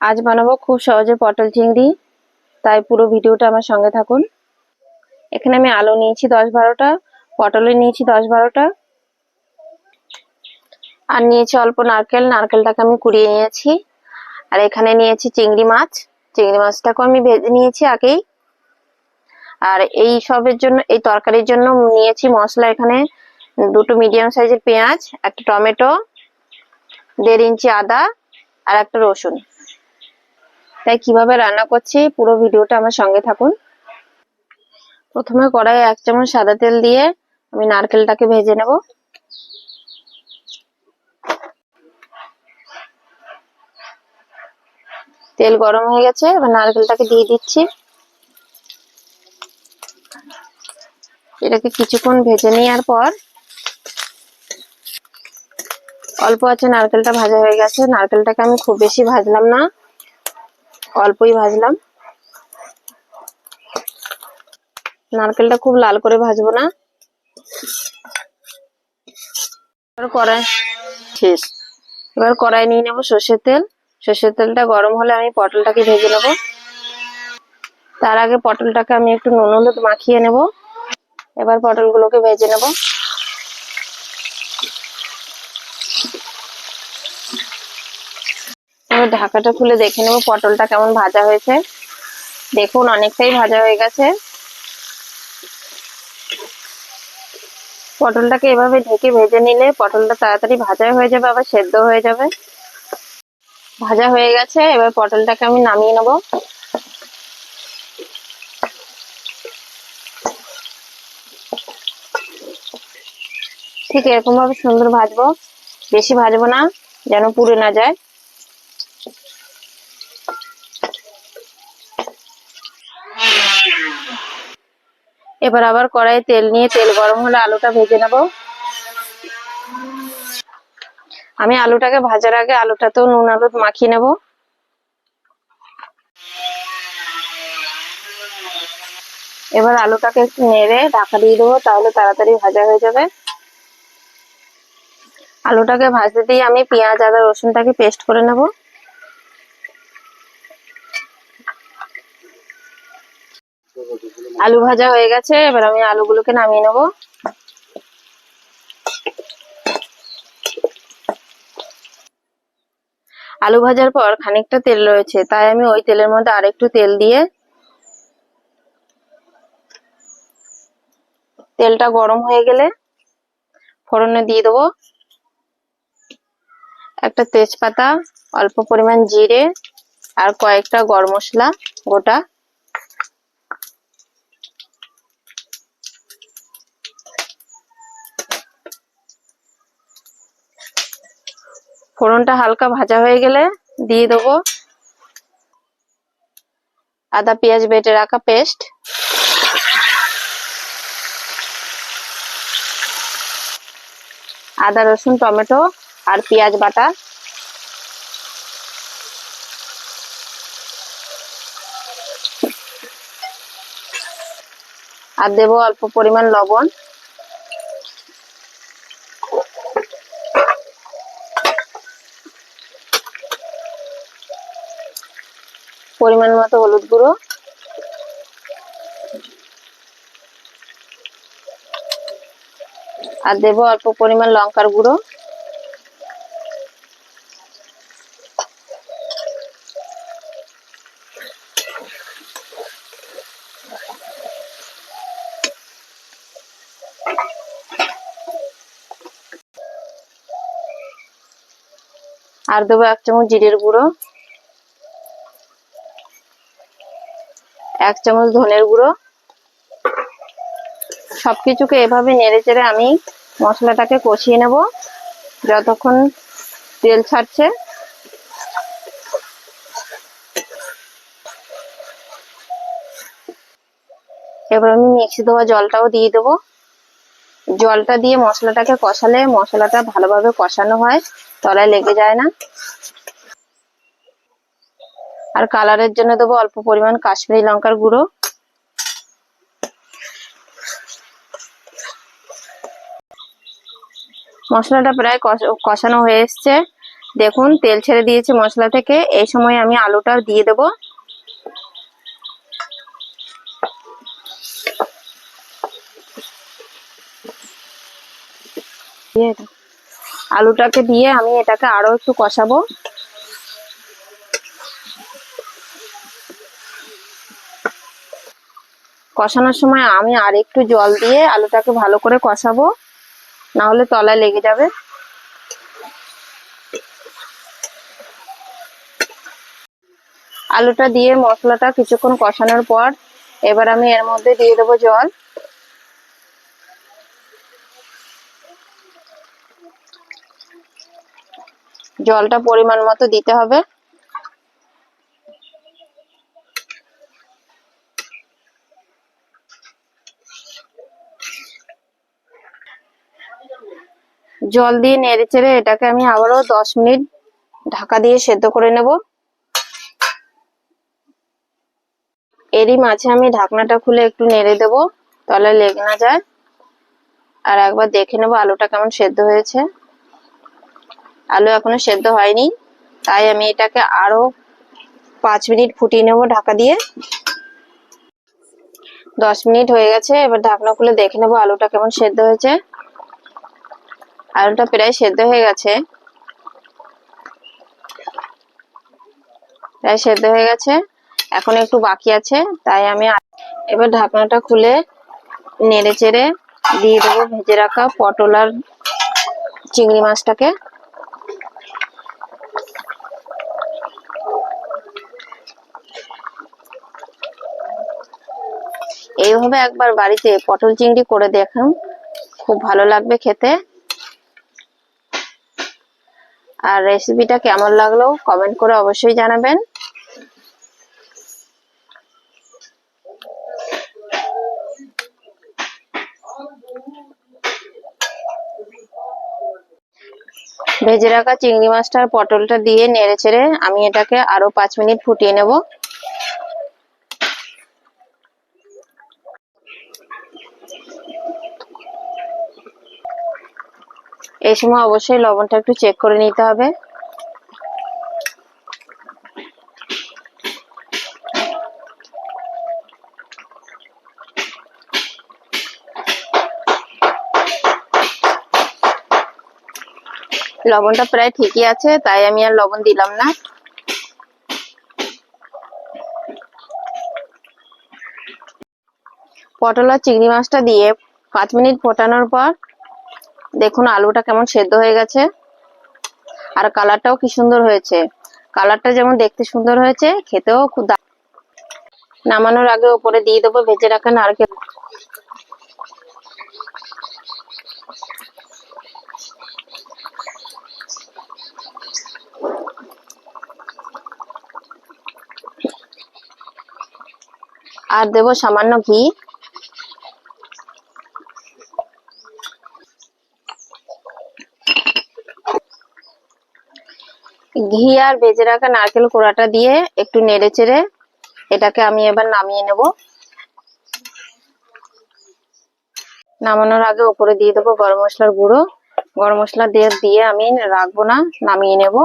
আজ বানাবো খুব সহজে পটল চিংড়ি। তাই পুরো ভিডিওটা আমার সঙ্গে থাকুন। এখানে আমি আলু নিয়েছি দশ বারোটা পটলে নিয়েছি দশ বারোটা। আর নিয়েছি অল্প নারকেল, নারকেলটাকে আমি কুড়িয়ে নিয়েছি। আর এখানে নিয়েছি চিংড়ি মাছ। চিংড়ি মাছটাকেও আমি ভেজে নিয়েছি আগেই। আর এই সবের জন্য, এই তরকারির জন্য নিয়েছি মশলা এখানে দুটো মিডিয়াম সাইজের পেঁয়াজ, একটা টমেটো, দেড় ইঞ্চি আদা, আর একটা রসুন। তাই কীভাবে রান্না করছি পুরো ভিডিওটা আমার সঙ্গে থাকুন। প্রথমে কড়াইয়ে এক চামচ সাদা তেল দিয়ে আমি নারকেলটাকে ভেজে নেব। তেল গরম হয়ে গেছে, এবার নারকেলটাকে দিয়ে দিচ্ছি। এটাকে কিছুক্ষণ ভেজে নেওয়ার পর অল্প আছে, নারকেলটা ভাজা হয়ে গেছে। নারকেলটাকে আমি খুব বেশি ভাজলাম না। অল্পই ভাজলাম। নারকেলটা খুব লাল করে ভাজবো না। কড়াই শেষ। এবার কড়াই নিয়ে নেব সর্ষের তেল। সর্ষের তেলটা গরম হলে আমি পটলটাকে ভেজে নেব। তার আগে পটলটাকে আমি একটু নুন হলুদ মাখিয়ে নেব। এবার পটলগুলোকে ভেজে নেব। এবার ঢাকাটা খুলে দেখে নেব পটলটা কেমন ভাজা হয়েছে। দেখুন, অনেকটাই ভাজা হয়ে গেছে। পটলটাকে এভাবে ঢেকে ভেজে নিলে পটলটা তাড়াতাড়ি ভাজা হয়ে যাবে, আবার সেদ্ধ হয়ে যাবে। ভাজা হয়ে গেছে, এবার পটলটাকে আমি নামিয়ে নেব। ঠিক এরকম ভাবে সুন্দর ভাজবো। বেশি ভাজবো না, যেন পুড়ে না যায়। এবার আবার কড়াই তেল নিয়ে তেল গরম হলে আলুটা ভেজে নেব। আমি আলুটাকে ভাজার আগে আলুটাতেও নুন হলুদ মাখিয়ে নেব। এবার আলুটাকে একটু নেড়ে ঢাকা দিয়ে দেবো, তাহলে তাড়াতাড়ি ভাজা হয়ে যাবে। আলুটাকে ভাজতে দিয়ে আমি পেঁয়াজ, আদা, রসুনটাকে পেস্ট করে নেব। আলু ভাজা হয়ে গেছে, এবার আমি আলুগুলোকে নামিয়ে নেব। আলু ভাজার পর খানিকটা তেল রয়েছে, তাই আমি ওই তেলের মধ্যে আরেকটু তেল দিয়ে তেলটা গরম হয়ে গেলে ফোড়নে দিয়ে দেবো। একটা তেজপাতা, অল্প পরিমাণ জিরে আর কয়েকটা গরম মশলা, গোটা। ফোড়নটা হালকা ভাজা হয়ে গেলে দিয়ে দেবো আদা পেঁয়াজ বেটে রাখা পেস্ট। আদা, রসুন, টমেটো আর পেঁয়াজ বাটা। আর দেবো অল্প পরিমাণ লবণ। পরিমাণ মতো হলুদ গুঁড়ো। আর দেবো অল্প পরিমাণ লঙ্কার গুঁড়ো। আর দেবো এক চামচ জিরের গুঁড়ো। এক চামচ ধনের গুঁড়ো। সবকিছুকে এভাবে নেড়ে চেড়ে আমি মশলাটাকে কষিয়ে নেব। যতক্ষণ তেল ছাড়ছে। এবার আমি মিক্সি দেওয়া জলটাও দিয়ে দেবো। জলটা দিয়ে মশলাটাকে কষালে মশলাটা ভালোভাবে কষানো হয়, তলায় লেগে যায় না। আর কালারের জন্য দেবো অল্প পরিমাণ কাশ্মীরি লঙ্কার গুঁড়ো। মশলাটা প্রায় কষানো হয়ে এসছে। দেখুন, তেল ছেড়ে দিয়েছে মশলা থেকে। এই সময় আমি আলুটা দিয়ে দেব। আলুটাকে দিয়ে আমি এটাকে আরও একটু কষাবো। কষানোর সময় আমি আর একটু জল দিয়ে আলুটাকে ভালো করে কষাবো, না হলে তলায় লেগে যাবে। আলুটা দিয়ে মশলাটা কিছুক্ষণ কষানোর পর এবার আমি এর মধ্যে দিয়ে দেবো জল। জলটা পরিমাণ মতো দিতে হবে। জল দিয়ে নেড়ে চেড়ে এটাকে আমি আবারও দশ মিনিট ঢাকা দিয়ে সেদ্ধ করে নেব। এরই মাঝে আমি ঢাকনাটা খুলে একটু নেড়ে দেব, তাহলে লেগে না যায়। আর একবার দেখে নেব আলুটা কেমন সেদ্ধ হয়েছে। আলু এখনও সেদ্ধ হয়নি, তাই আমি এটাকে আরও পাঁচ মিনিট ফুটিয়ে নেব ঢাকা দিয়ে। দশ মিনিট হয়ে গেছে, এবার ঢাকনা খুলে দেখে নেব আলুটা কেমন সেদ্ধ হয়েছে। আলুটা প্রায় সেদ্ধ হয়ে গেছে। প্রায় সেদ্ধ হয়ে গেছে। এখন একটু বাকি আছে, তাই আমি এবার ঢাকনাটা খুলে নেড়ে চেড়ে দিয়ে দেবো ভেজে রাখা পটল আর চিংড়ি মাছটাকে। এইভাবে একবার বাড়িতে পটল চিংড়ি করে দেখুন, খুব ভালো লাগবে খেতে। আর রেসিপিটা কেমন লাগল কমেন্ট করে অবশ্যই জানাবেন। ভেজে রাখা চিংড়ি মাছটার পটলটা দিয়ে নেড়ে ছেড়ে আমি এটাকে আরও পাঁচ মিনিট ফুটিয়ে নেব। এই সময় অবশ্যই লবণটা একটু চেক করে নিতে হবে। লবণটা প্রায় ঠিকই আছে, তাই আমি আর লবণ দিলাম না। পটল আর চিংড়ি মাছটা দিয়ে পাঁচ মিনিট ফোটানোর পর দেখুন, আলুটা কেমন সেদ্ধ হয়ে গেছে। আর কালারটাও কি সুন্দর হয়েছে। কালারটা যেমন দেখতে সুন্দর হয়েছে, খেতেও খুব নামানোর আগে ওপরে দিয়ে দেবো, ভেজে রাখা নারকেল আর দেবো সামান্য ঘি। ঘি আর বেজে রাখা নারকেল কোড়াটা দিয়ে একটু নেড়ে চেড়ে এটাকে আমি এবার নামিয়ে নেব। নামানোর আগে ওপরে দিয়ে দেবো গরম মশলার গুঁড়ো। গরম মশলা দিয়ে দিয়ে আমি রাখব না, নামিয়ে নেব।